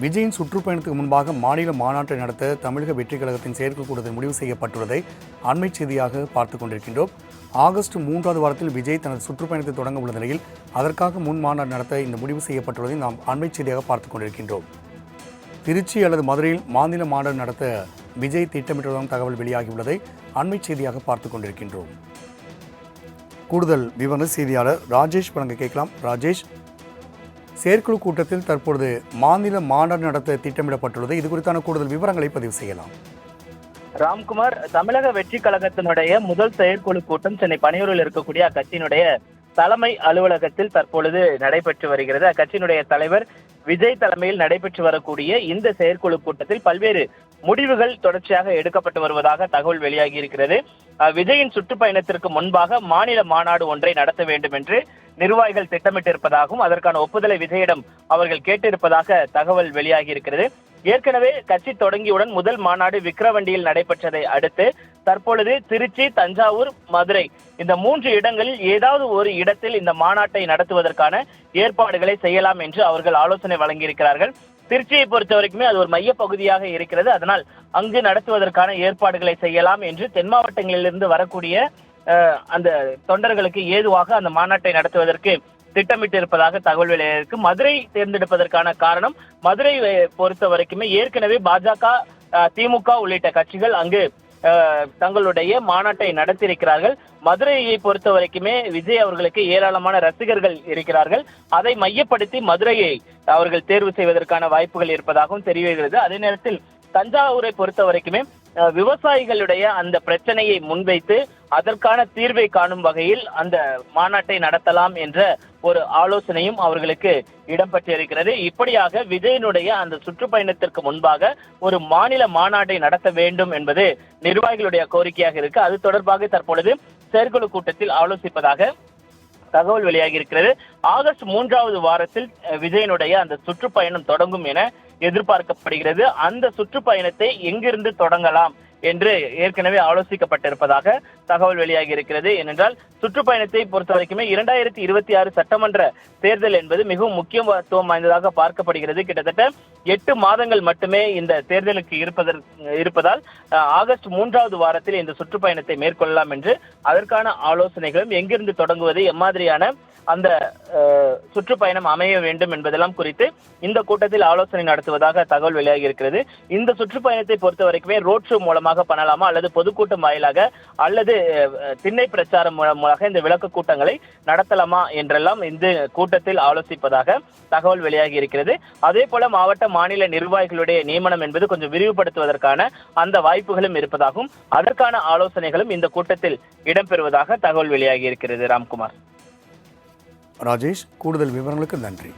விஜயின் சுற்றுப்பயணத்துக்கு முன்பாக மாநில மாநாட்டை நடத்த தமிழக வெற்றி கழகத்தின் செயற்குழு கூட்டத்தில் முடிவு செய்யப்பட்டுள்ளதை அண்மை செய்தியாக பார்த்துக் கொண்டிருக்கின்றோம். ஆகஸ்ட் மூன்றாவது வாரத்தில் விஜய் தனது சுற்றுப்பயணத்தை தொடங்க உள்ள நிலையில் அதற்காக முன் மாநாடு நடத்த இந்த முடிவு செய்யப்பட்டுள்ளதை நாம் அண்மை செய்தியாக பார்த்துக் கொண்டிருக்கின்றோம். திருச்சி அல்லது மதுரையில் மாநில மாநாடு நடத்த விஜய் திட்டமிட்டுள்ளதும் தகவல் வெளியாகியுள்ளதை அண்மை செய்தியாக பார்த்துக் கொண்டிருக்கின்றோம். கூடுதல் விவர செய்தியாளர் ராஜேஷ் வழங்க கேட்கலாம். ராஜேஷ் செயற்குழு கூட்டத்தில் தற்பொழுது மாநில மாநாடு நடத்த திட்டமிடப்பட்டுள்ளது. இது குறித்தான கூடுதல் விவரங்களை பதிவு செய்யலாம். ராம்குமார் தமிழக வெற்றி கழகத்தினுடைய முதல் செயற்குழு கூட்டம் சென்னை பனையூரில் இருக்கக்கூடிய அக்கட்சியினுடைய தலைமை அலுவலகத்தில் தற்பொழுது நடைபெற்று வருகிறது. அக்கட்சியினுடைய தலைவர் விஜய் தலைமையில் நடைபெற்று வரக்கூடிய இந்த செயற்குழு கூட்டத்தில் பல்வேறு முடிவுகள் தொடர்ச்சியாக எடுக்கப்பட்டு வருவதாக தகவல் வெளியாகி இருக்கிறது. விஜயின் சுற்றுப்பயணத்திற்கு முன்பாக மாநில மாநாடு ஒன்றை நடத்த வேண்டும் என்று நிர்வாகிகள் திட்டமிட்டிருப்பதாகவும் அதற்கான ஒப்புதலை விஜயிடம் அவர்கள் கேட்டிருப்பதாக தகவல் வெளியாகி இருக்கிறது. ஏற்கனவே கட்சி தொடங்கியவுடன் முதல் மாநாடு விக்கிரவண்டியில் நடைபெற்றதை அடுத்து தற்பொழுது திருச்சி தஞ்சாவூர் மதுரை இந்த மூன்று இடங்களில் ஏதாவது ஒரு இடத்தில் இந்த மாநாட்டை நடத்துவதற்கான ஏற்பாடுகளை செய்யலாம் என்று அவர்கள் ஆலோசனை வழங்கியிருக்கிறார்கள். திருச்சியை பொறுத்த வரைக்குமே அது ஒரு மையப்பகுதியாக இருக்கிறது. அதனால் அங்கு நடத்துவதற்கான ஏற்பாடுகளை செய்யலாம் என்று தென் மாவட்டங்களிலிருந்து வரக்கூடிய அந்த தொண்டர்களுக்கு ஏதுவாக அந்த மாநாட்டை நடத்துவதற்கு திட்டமிட்டு இருப்பதாக தகவல் வெளியாயிருக்கு மதுரை தேர்ந்தெடுப்பதற்கான காரணம் மதுரை பொறுத்த வரைக்குமே ஏற்கனவே பாஜக திமுக உள்ளிட்ட கட்சிகள் அங்கு தங்களுடைய மாநாட்டை நடத்தியிருக்கிறார்கள். மதுரையை பொறுத்த வரைக்குமே விஜய் அவர்களுக்கு ஏராளமான ரசிகர்கள் இருக்கிறார்கள். அதை மையப்படுத்தி மதுரையை அவர்கள் தேர்வு செய்வதற்கான வாய்ப்புகள் இருப்பதாகவும் தெரிவிக்கிறது அதே நேரத்தில் தஞ்சாவூரை பொறுத்த வரைக்குமே விவசாயிகளுடைய அந்த பிரச்சனையை முன்வைத்து அதற்கான தீர்வை காணும் வகையில் அந்த மாநாட்டை நடத்தலாம் என்ற ஒரு ஆலோசனையும் அவர்களுக்கு இடம்பெற்றிருக்கிறது. இப்படியாக விஜயனுடைய அந்த சுற்றுப்பயணத்திற்கு முன்பாக ஒரு மாநில மாநாட்டை நடத்த வேண்டும் என்பது நிர்வாகிகளுடைய கோரிக்கையாக இருக்கு. அது தொடர்பாக தற்பொழுது செயற்குழு கூட்டத்தில் ஆலோசிப்பதாக தகவல் வெளியாகி இருக்கிறது ஆகஸ்ட் மூன்றாவது வாரத்தில் விஜயனுடைய அந்த சுற்றுப்பயணம் தொடங்கும் என எதிர்பார்க்கப்படுகிறது. அந்த சுற்றுப்பயணத்தை எங்கிருந்து தொடங்கலாம் என்று ஏற்கனவே ஆலோசிக்கப்பட்டிருப்பதாக தகவல் வெளியாகி இருக்கிறது. ஏனென்றால் சுற்றுப்பயணத்தை பொறுத்த வரைக்குமே இரண்டாயிரத்தி இருபத்தி ஆறு சட்டமன்ற தேர்தல் என்பது மிகவும் முக்கியத்துவம் வாய்ந்ததாக பார்க்கப்படுகிறது. கிட்டத்தட்ட எட்டு மாதங்கள் மட்டுமே இந்த தேர்தலுக்கு இருப்பதற்கு இருப்பதால் ஆகஸ்ட் மூன்றாவது வாரத்தில் இந்த சுற்றுப்பயணத்தை மேற்கொள்ளலாம் என்று அதற்கான ஆலோசனைகளும் எங்கிருந்து தொடங்குவது எம்மாதிரியான அந்த சுற்றுப்பயணம் அமைய வேண்டும் என்பதெல்லாம் குறித்து இந்த கூட்டத்தில் ஆலோசனை நடத்துவதாக தகவல் வெளியாகி இருக்கிறது. இந்த சுற்றுப்பயணத்தை பொறுத்த வரைக்குமே ரோட் ஷோ மூலமாக பண்ணலாமா அல்லது பொதுக்கூட்டம் வாயிலாக அல்லது வந்து திண்ணை பிரச்சாரம் மூலமாக இந்த விளக்கு கூட்டங்களை நடத்தலாமா என்றெல்லாம் இந்த கூட்டத்தில் ஆலோசிப்பதாக தகவல் வெளியாகி இருக்கிறது. அதே போல மாவட்ட மாநில நிர்வாகிகளுடைய நியமனம் என்பது கொஞ்சம் விரிவுபடுத்துவதற்கான அந்த வாய்ப்புகளும் இருப்பதாகவும் அதற்கான ஆலோசனைகளும் இந்த கூட்டத்தில் இடம்பெறுவதாக தகவல் வெளியாகி இருக்கிறது. ராம்குமார். ராஜேஷ் கூடுதல் விவரங்களுக்கு நன்றி.